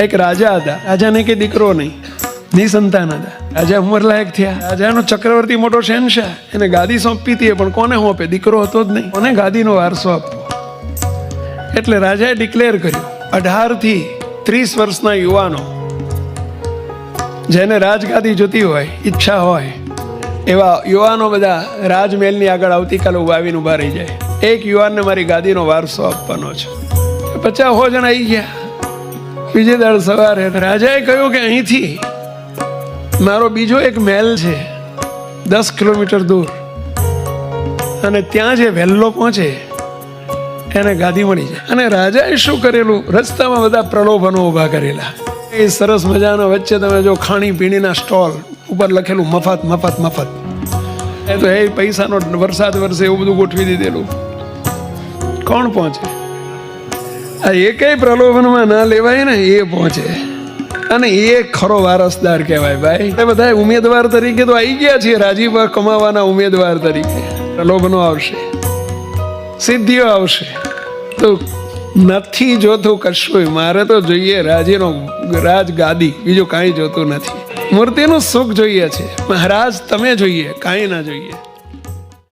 એક રાજા હતા. રાજાને કે દીકરો નહીં. નિસંતાન હતા. રાજા ઉંમરલાયક થયા. રાજાનો ચક્રવર્તી મોટો શહેનશાહ. એને ગાદી સોંપી હતી પણ કોને સોંપે? દીકરો હતો જ નહીં. કોને ગાદીનો વારસો આપવો? એટલે રાજાએ ડિક્લેર કર્યું અઢારથી ત્રીસ વર્ષના યુવાનો, જેને રાજગાદી જોતી હોય, ઈચ્છા હોય, એવા યુવાનો બધા રાજમહેલની આગળ આવતીકાલે ઊભા આવીને ઊભા રહી જાય. એક યુવાનને મારી ગાદીનો વારસો આપવાનો છે. પચાસ હો જણા આવી ગયા. બીજે દાડ સવારે રાજાએ કહ્યું કે અહીંથી મારો બીજો એક મહેલ છે, દસ કિલોમીટર દૂર. અને ત્યાં જે વહેલો પહોંચે, એને ગાદી મળી જાય. અને રાજાએ શું કરેલું? રસ્તામાં બધા પ્રલોભનો ઊભા કરેલા. એ સરસ મજાનો વચ્ચે તમે જો ખાણી પીણીના સ્ટોલ, ઉપર લખેલું મફત મફત મફત. એ તો એ પૈસાનો વરસાદ વરસે એવું બધું ગોઠવી દીધેલું. કોણ પહોંચે? આ એકેય પ્રલોભનમાં ના લેવાય ને, એ પહોંચે. અને એ ખરો વારસદાર કહેવાય, ભાઈ. એ બધા ઉમેદવાર તરીકે તો આવી ગયા છીએ રાજીવ કમાવાના ઉમેદવાર તરીકે. પ્રલોભનો આવશે. સિદ્ધિઓ આવશે. તો નથી જોતું કશું. મારે તો જોઈએ રાજીનો રાજ ગાદી બીજું કાંઈ જોતું નથી. મૂર્તિનું સુખ જોઈએ છે. મહારાજ, તમે જોઈએ, કાંઈ ના જોઈએ.